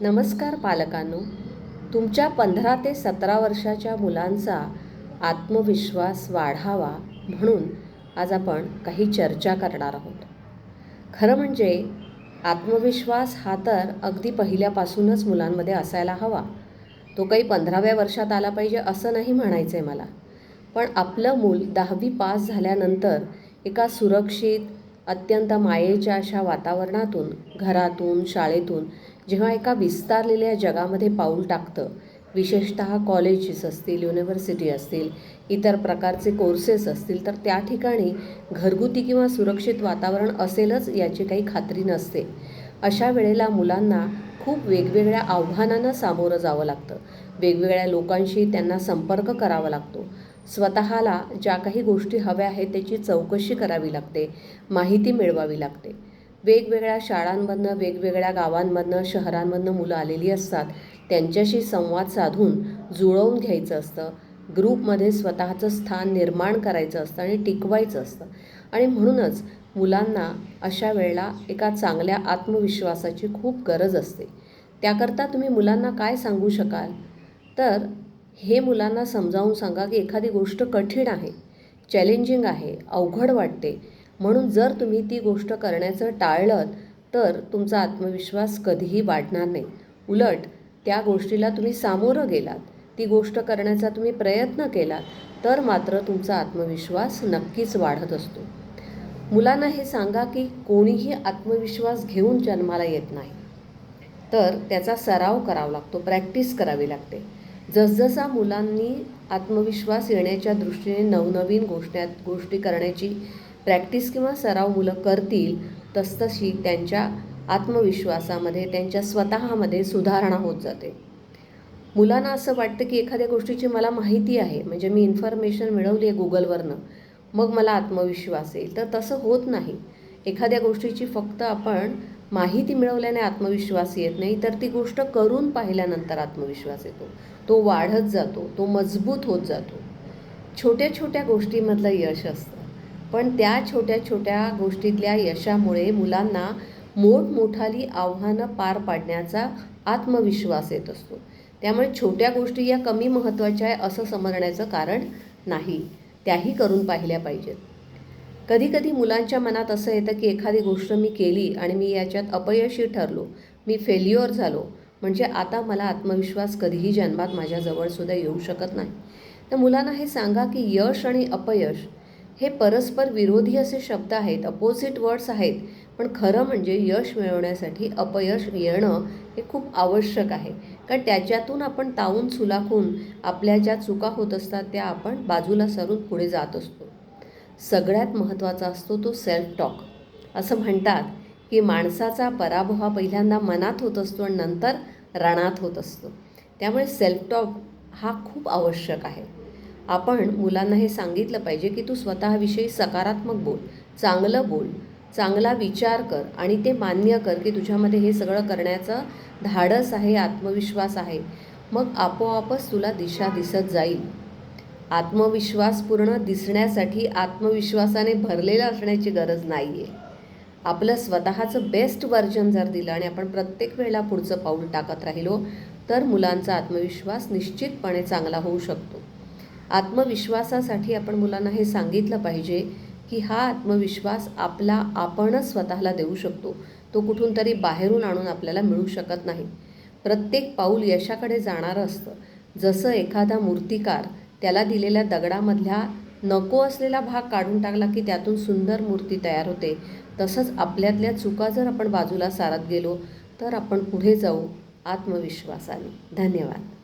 नमस्कार पालकांनो. तुमच्या पंधरा ते सतरा वर्षाच्या मुलांचा आत्मविश्वास वाढावा म्हणून आज आपण काही चर्चा करणार आहोत. खरं म्हणजे आत्मविश्वास हा तर अगदी पहिल्यापासूनच मुलांमध्ये असायला हवा. तो काही पंधराव्या वर्षात आला पाहिजे असं नाही म्हणायचं आहे मला. पण आपलं मूल दहावी पास झाल्यानंतर एका सुरक्षित अत्यंत मायेच्या अशा वातावरणातून घरातून शाळेतून जेव्हा एका विस्तारलेल्या जगामध्ये पाऊल टाकतं विशेषत कॉलेजेस असतील युनिव्हर्सिटी असतील इतर प्रकारचे कोर्सेस असतील तर त्या ठिकाणी घरगुती किंवा सुरक्षित वातावरण असेलच याची काही खात्री नसते. अशा वेळेला मुलांना खूप वेगवेगळ्या आव्हानांना सामोरं जावं लागतं. वेगवेगळ्या लोकांशी त्यांना संपर्क करावा लागतो. स्वतःला ज्या काही गोष्टी हव्या आहेत त्याची चौकशी करावी लागते माहिती मिळवावी लागते. वेगवेगळ्या शाळांमधनं वेगवेगळ्या गावांमधनं शहरांमधनं मुलं आलेली असतात. त्यांच्याशी संवाद साधून जुळवून घ्यायचं असतं. ग्रुपमध्ये स्वतःचं स्थान निर्माण करायचं असतं आणि टिकवायचं असतं. आणि म्हणूनच मुलांना अशा वेळेला एका चांगल्या आत्मविश्वासाची खूप गरज असते. त्याकरता तुम्ही मुलांना काय सांगू शकाल? तर हे मुलांना समजावून सांगा की एखादी गोष्ट कठीण आहे चॅलेंजिंग आहे अवघड वाटते म्हणून जर तुम्ही ती गोष्ट करण्याचं टाळलं तर तुमचा आत्मविश्वास कधीही वाढणार नाही. उलट त्या गोष्टीला तुम्ही सामोरं गेलात ती गोष्ट करण्याचा तुम्ही प्रयत्न केलात तर मात्र तुमचा आत्मविश्वास नक्कीच वाढत असतो. मुलांना हे सांगा की कोणीही आत्मविश्वास घेऊन जन्माला येत नाही. तर त्याचा सराव करावा लागतो प्रॅक्टिस करावी लागते. जसजसा मुलांनी आत्मविश्वास येण्याच्या दृष्टीने नवनवीन गोष्टी गोष्टी करण्याची प्रॅक्टिस किंवा सराव मुलं करतील तसतशी त्यांच्या आत्मविश्वासामध्ये त्यांच्या स्वतःमध्ये सुधारणा होत जाते. मुलांना असं वाटतं की एखाद्या गोष्टीची मला माहिती आहे म्हणजे मी इन्फॉर्मेशन मिळवली आहे गुगलवरनं मग मला आत्मविश्वास येईल. तर तसं होत नाही. एखाद्या गोष्टीची फक्त आपण माहिती मिळवल्याने आत्मविश्वास येत नाही तर ती गोष्ट करून पाहिल्यानंतर आत्मविश्वास येतो. तो वाढत जातो तो मजबूत होत जातो. छोट्या छोट्या गोष्टीमधलं यश असतं. पण त्या छोट्या छोट्या गोष्टीतल्या यशामुळे मुलांना मोठमोठाली आव्हानं पार पाडण्याचा आत्मविश्वास येत असतो. त्यामुळे छोट्या गोष्टी या कमी महत्त्वाच्या आहे असं समजण्याचं कारण नाही. त्याही करून पाहिल्या पाहिजेत. कधीकधी मुलांच्या मनात असं येतं की एखादी गोष्ट मी केली आणि मी याच्यात अपयशी ठरलो मी फेल्युअर झालो म्हणजे आता मला आत्मविश्वास कधीही जन्मात माझ्याजवळसुद्धा येऊ शकत नाही. तर मुलांना हे सांगा की यश आणि अपयश हे परस्पर विरोधी असे शब्द आहेत अपोजिट वर्ड्स आहेत. पण खरं म्हणजे यश मिळवण्यासाठी अपयश येणं हे खूप आवश्यक आहे. कारण त्याच्यातून आपण तावून सुलाखून आपल्या ज्या चुका होत असतात त्या आपण बाजूला सरून पुढे जात असतो. सगळ्यात महत्त्वाचा असतो तो सेल्फ टॉक असं म्हणतात की माणसाचा पराभव हा पहिल्यांदा मनात होत असतो आणि नंतर रणात होत असतो. त्यामुळे सेल्फ टॉक हा खूप आवश्यक आहे. आपण मुलांना हे सांगितलं पाहिजे की तू स्वतःविषयी सकारात्मक बोल चांगलं बोल चांगला विचार कर आणि ते मान्य कर की तुझ्यामध्ये हे सगळं करण्याचं धाडस आहे आत्मविश्वास आहे. मग आपोआपच तुला दिशा दिसत जाईल. आत्मविश्वास पूर्ण दिसण्यासाठी आत्मविश्वासाने भरलेलं असण्याची गरज नाही आहे आपलं स्वतःचं बेस्ट वर्जन जर दिलं आणि आपण प्रत्येक वेळेला पुढचं पाऊल टाकत राहिलो तर मुलांचा आत्मविश्वास निश्चितपणे चांगला होऊ शकतो. आत्मविश्वासासाठी आपण मुलांना हे सांगितलं पाहिजे की हा आत्मविश्वास आपला आपणच स्वतःला देऊ शकतो. तो कुठून तरी बाहेरून आणून आपल्याला मिळू शकत नाही. प्रत्येक पाऊल यशाकडे जाणारं असतं. जसं एखादा मूर्तिकार त्याला दिलेल्या दगडामधल्या नको असलेला भाग काढून टाकला की त्यातून सुंदर मूर्ती तयार होते. तसंच आपल्यातल्या चुका जर आपण बाजूला सारत गेलो तर आपण पुढे जाऊ आत्मविश्वासाने. धन्यवाद.